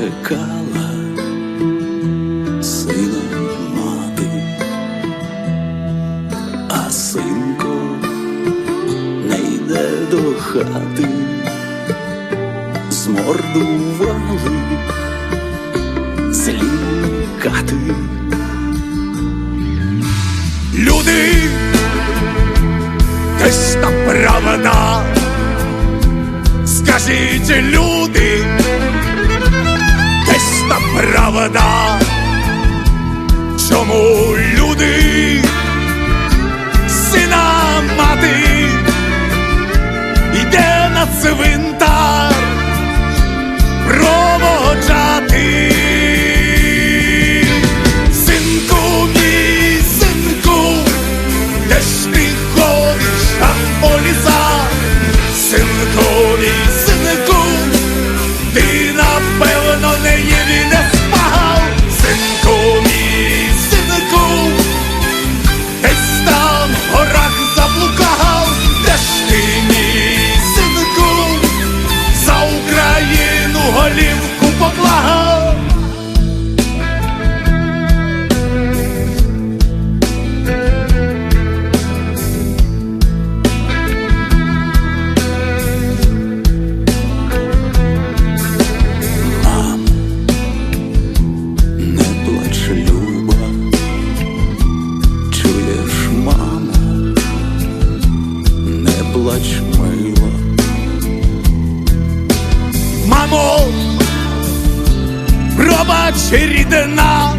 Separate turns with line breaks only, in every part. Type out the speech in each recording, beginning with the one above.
чекала сина мати, а синко не йде до хати, змордували злі кати.
Люди десь та правда, скажіть люди. вода, чому побачить рідина.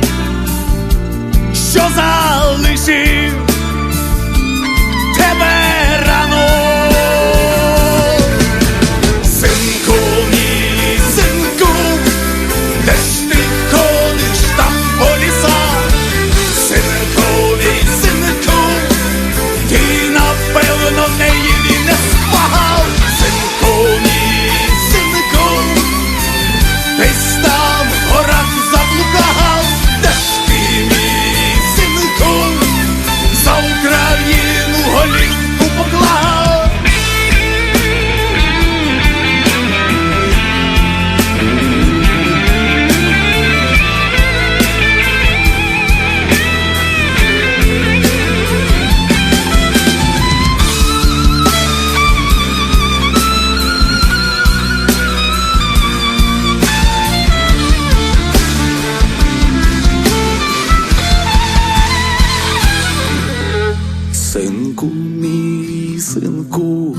Синку, мій синку,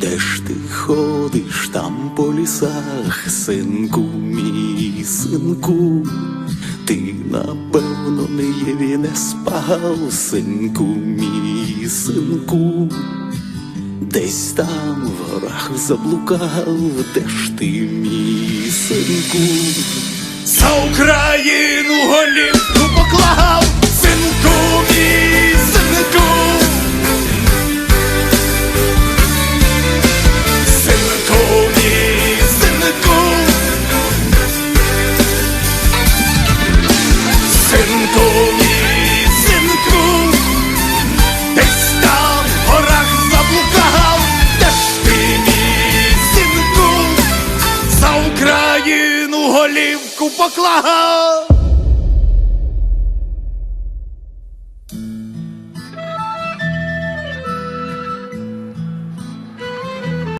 де ж ти ходиш там по лісах, синку, мій синку, ти напевно не єві не спав, синку, мій синку, десь там в горах заблукав, де ж ти, мій синку, за Україну голівку! голівку поклав.